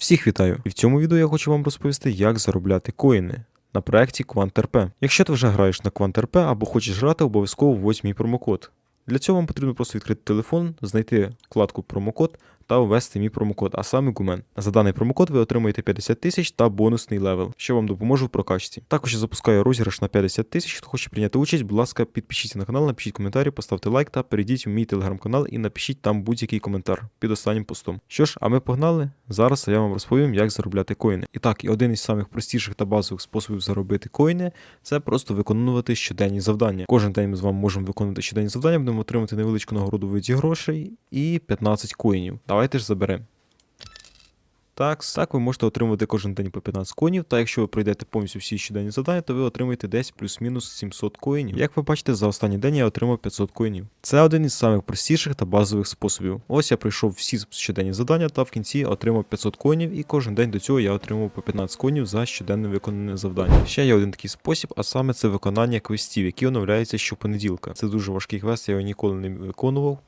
Всіх вітаю! І в цьому відео я хочу вам розповісти, як заробляти коїни на проєкті QuantRP. Якщо ти вже граєш на QuantRP або хочеш грати, обов'язково вводь мій промокод. Для цього вам потрібно просто відкрити телефон, знайти вкладку промокод та ввести мій промокод, а саме Гумен. За даний промокод ви отримаєте 50 тисяч та бонусний левел, що вам допоможе в прокачці. Також я запускаю розіграш на 50 тисяч. Хто хоче прийняти участь, будь ласка, підпишіться на канал, напишіть коментарі, поставте лайк та перейдіть в мій телеграм-канал і напишіть там будь-який коментар під останнім постом. Що ж, а ми погнали. Зараз я вам розповім, як заробляти коїни. І так, і один із самих простіших та базових способів заробити коїни це просто виконувати щоденні завдання. Кожен день ми з вами можемо виконувати щоденні завдання, будемо отримати невеличку нагороду в виді грошей і 15 коїнів. Давайте ж заберемо. Так, так, ви можете отримувати кожен день по 15 коїнів, та якщо ви пройдете повністю всі щоденні завдання, то ви отримаєте десь плюс-мінус 700 коїнів. Як ви бачите, за останній день я отримав 500 коїнів. Це один із самих простіших та базових способів. Ось я пройшов всі щоденні завдання та в кінці отримав 500 коїнів, і кожен день до цього я отримав по 15 коїнів за щоденне виконане завдання. Ще є один такий спосіб, а саме це виконання квестів, які оновляються щопонеділка. Це дуже важкий квест, я його ніколи не виконував.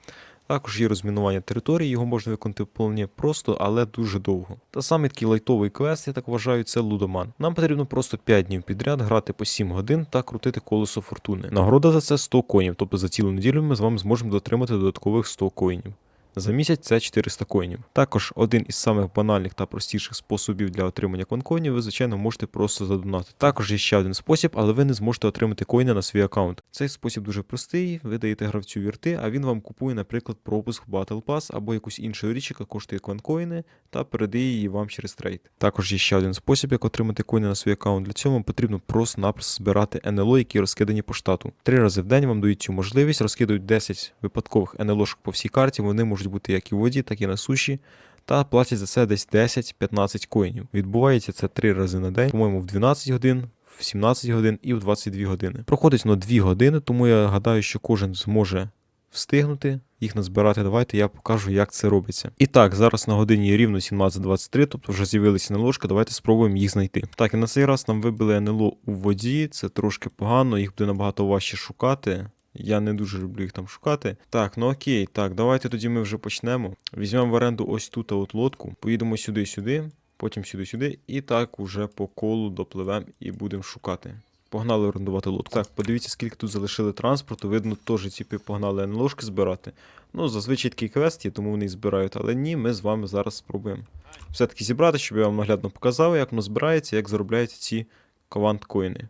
Також є розмінування території, його можна виконати вполне просто, але дуже довго. Та саме такий лайтовий квест, я так вважаю, це лудоман. Нам потрібно просто 5 днів підряд грати по 7 годин та крутити колесо фортуни. Нагорода за це 100 коїнів, тобто за цілу неділю ми з вами зможемо дотримати додаткових 100 коїнів. За місяць це 400 коїнів. Також один із самих банальних та простіших способів для отримання конкоїнів ви, звичайно, можете просто задонатити. Також є ще один спосіб, але ви не зможете отримати коїни на свій аккаунт. Цей спосіб дуже простий. Ви даєте гравцю вірти, а він вам купує, наприклад, пропуск Battle Pass або якусь іншу річ, яка коштує кванкоїни, та передає її вам через трейд. Також є ще один спосіб, як отримати коїни на свій аккаунт. Для цього вам потрібно просто-напросто збирати НЛО, які розкидані по штату. Три рази в день вам дають цю можливість, розкидують 10 випадкових НЛОшок по всій карті. Вони можуть бути як і в воді, так і на суші. Та платять за це десь 10-15 коїнів. Відбувається це 3 рази на день, по-моєму, в 12 годин, в 17 годин і в 22 години. Проходить воно 2 години, тому я гадаю, що кожен зможе встигнути їх назбирати. Давайте я покажу, як це робиться. І так, зараз на годині рівно 17.23, тобто вже з'явилися НЛОшки, давайте спробуємо їх знайти. Так, і на цей раз нам вибили НЛО у воді, це трошки погано, їх буде набагато важче шукати. Я не дуже люблю їх там шукати. Так, ну окей, так, давайте тоді ми вже почнемо. Візьмемо в оренду ось тут от лодку, поїдемо сюди-сюди, потім сюди-сюди, і так уже по колу допливемо і будемо шукати. Погнали орендувати лодку. Так, подивіться, скільки тут залишили транспорту. Видно, теж типи погнали НЛОшки збирати. Ну, зазвичай такий квест є, тому вони збирають. Але ні, ми з вами зараз спробуємо. Все-таки зібрати, щоб я вам наглядно показав, як воно збирається, як заробляються ці квант-коїни.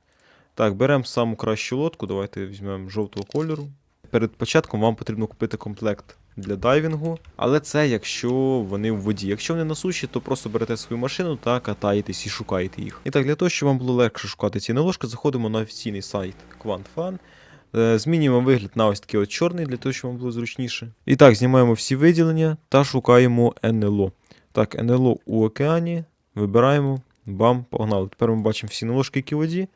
Так, беремо саму кращу лодку, давайте візьмемо жовтого кольору. Перед початком вам потрібно купити комплект для дайвінгу, але це якщо вони в воді. Якщо вони на суші, то просто берете свою машину та катаєтесь і шукаєте їх. І так, для того, щоб вам було легше шукати ці наложки, заходимо на офіційний сайт QuantFun. Е, Змінюємо вигляд на ось такий от чорний, для того, щоб вам було зручніше. І так, знімаємо всі виділення та шукаємо НЛО. Так, НЛО у океані. Вибираємо. Бам, погнали. Тепер ми бачимо всі наложки, які в воді.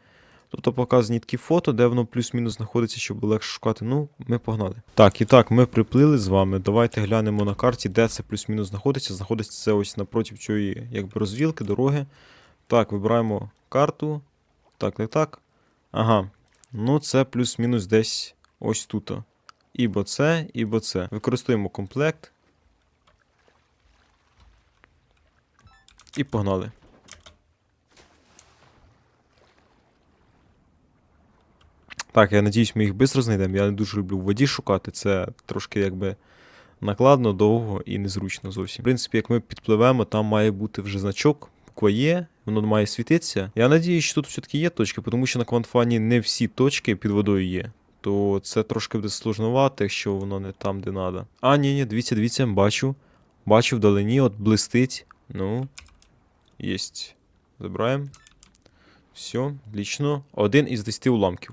Тобто показані такі фото, де воно плюс-мінус знаходиться, щоб легше шукати. Ну, ми погнали. Так, і так, ми приплили з вами. Давайте глянемо на карті, де це плюс-мінус знаходиться. Знаходиться це ось напроти цієї якби розвілки, дороги. Так, вибираємо карту. Так, так, так. Ага. Ну, це плюс-мінус десь ось тут. Ібо це, ібо це. Використовуємо комплект. І погнали. Так, я надіюсь, ми їх швидко знайдемо. Я не дуже люблю в воді шукати. Це трошки якби накладно, довго і незручно зовсім. В принципі, як ми підпливемо, там має бути вже значок, буква Є, воно має світитися. Я надіюсь, що тут все-таки є точки, тому що на квантфані не всі точки під водою є. То це трошки буде сложновато, якщо воно не там, де треба. А, ні, ні, дивіться, дивіться, бачу. Бачу вдалині, от блистить. Ну, єсть. Забираємо. Все, отлично. Один із 10 уламків.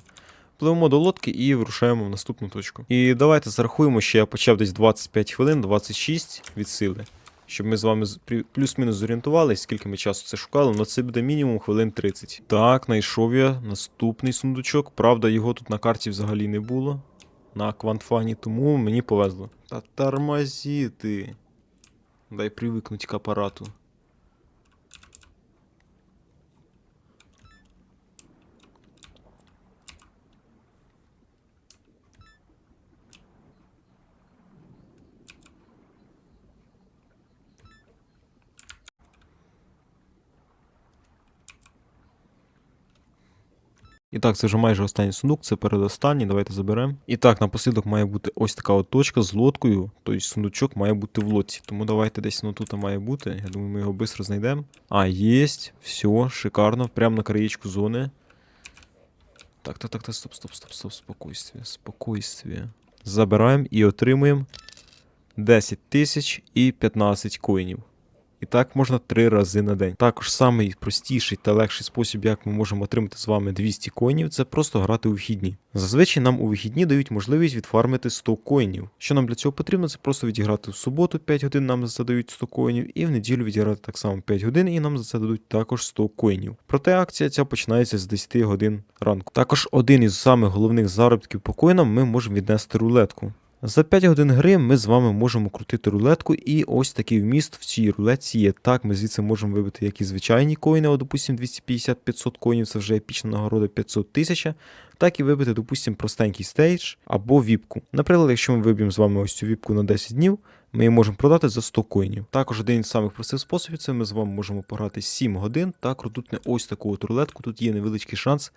Пливемо до лодки і вирушаємо в наступну точку. І давайте зарахуємо, що я почав десь 25 хвилин, 26 від сили. Щоб ми з вами плюс-мінус зорієнтувалися, скільки ми часу це шукали, але це буде мінімум хвилин 30. Так, знайшов я наступний сундучок. Правда, його тут на карті взагалі не було. На квантфані, тому мені повезло. Та тормозі ти. Дай привикнуть к апарату. І так, це вже майже останній сундук, це передостанній, давайте заберемо. І так, напослідок має бути ось така от точка з лодкою, тобто сундучок має бути в лодці. Тому давайте десь ну тут має бути. Я думаю, ми його швидко знайдемо. А, єсть, все, шикарно, прямо на краєчку зони. Так, так, так, так, стоп, стоп, стоп, стоп, спокойствие, спокойствие. Забираємо і отримуємо 10 тисяч і 15 коїнів. І так можна три рази на день. Також самий простіший та легший спосіб, як ми можемо отримати з вами 200 коїнів, це просто грати у вихідні. Зазвичай нам у вихідні дають можливість відфармити 100 коїнів. Що нам для цього потрібно, це просто відіграти в суботу 5 годин, нам за це дають 100 коїнів, і в неділю відіграти так само 5 годин, і нам за це дадуть також 100 коїнів. Проте акція ця починається з 10 годин ранку. Також один із самих головних заробітків по коїнам ми можемо віднести рулетку. За 5 годин гри ми з вами можемо крутити рулетку, і ось такий вміст в цій рулетці є. Так, ми звідси можемо вибити як і звичайні коїни, от, допустим, 250-500 коїнів, це вже епічна нагорода 500 тисяч, так і вибити, допустим, простенький стейдж або віпку. Наприклад, якщо ми виб'ємо з вами ось цю віпку на 10 днів, ми її можемо продати за 100 коїнів. Також один з самих простих способів це ми з вами можемо пограти 7 годин та крутити ось таку от рулетку. Тут є невеличкий шанс.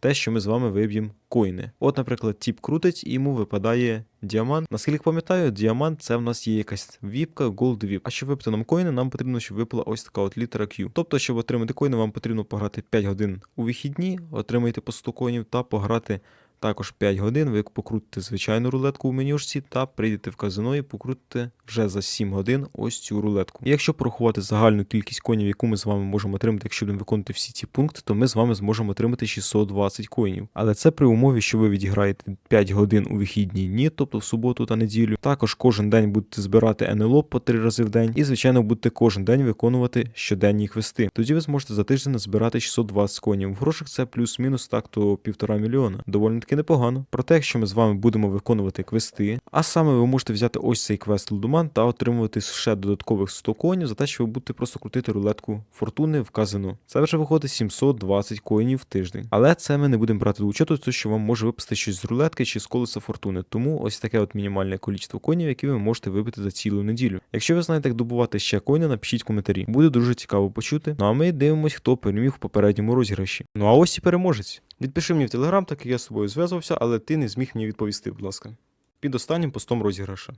Те, що ми з вами виб'ємо коїни. От, наприклад, тіп крутить, і йому випадає діамант. Наскільки пам'ятаю, діамант це в нас є якась віпка, голд віп. А щоб випити нам коїни, нам потрібно, щоб випала ось така от літера Q. Тобто, щоб отримати коїни, вам потрібно пограти 5 годин у вихідні, отримаєте по 100 коїнів та пограти також 5 годин. Ви покрутите звичайну рулетку у менюшці та прийдете в казино і покрутите вже за 7 годин ось цю рулетку. І якщо порахувати загальну кількість коїнів, яку ми з вами можемо отримати, якщо будемо виконувати всі ці пункти, то ми з вами зможемо отримати 620 коїнів. Але це при умові, що ви відіграєте 5 годин у вихідні дні, тобто в суботу та неділю. Також кожен день будете збирати НЛО по 3 рази в день, і звичайно будете кожен день виконувати щоденні квести. Тоді ви зможете за тиждень збирати 620 коїнів. В грошах це плюс-мінус так то півтора мільйона. Доволі таки непогано. Проте, якщо ми з вами будемо виконувати квести, а саме ви можете взяти ось цей квест Лудоман та отримувати ще додаткових 100 коїнів за те, що ви будете просто крутити рулетку фортуни в. Це вже виходить 720 коїнів в тиждень. Але це ми не будемо брати до учету, тому що вам може випасти щось з рулетки чи з колеса фортуни. Тому ось таке от мінімальне кількість коїнів, які ви можете вибити за цілу неділю. Якщо ви знаєте, як добувати ще коїни, напишіть коментарі. Буде дуже цікаво почути. Ну а ми дивимось, хто переміг в попередньому розіграші. Ну а ось і переможець. Відпиши мені в телеграм, так як я з тобою зв'язувався, але ти не зміг мені відповісти, будь ласка. Під останнім постом розіграша.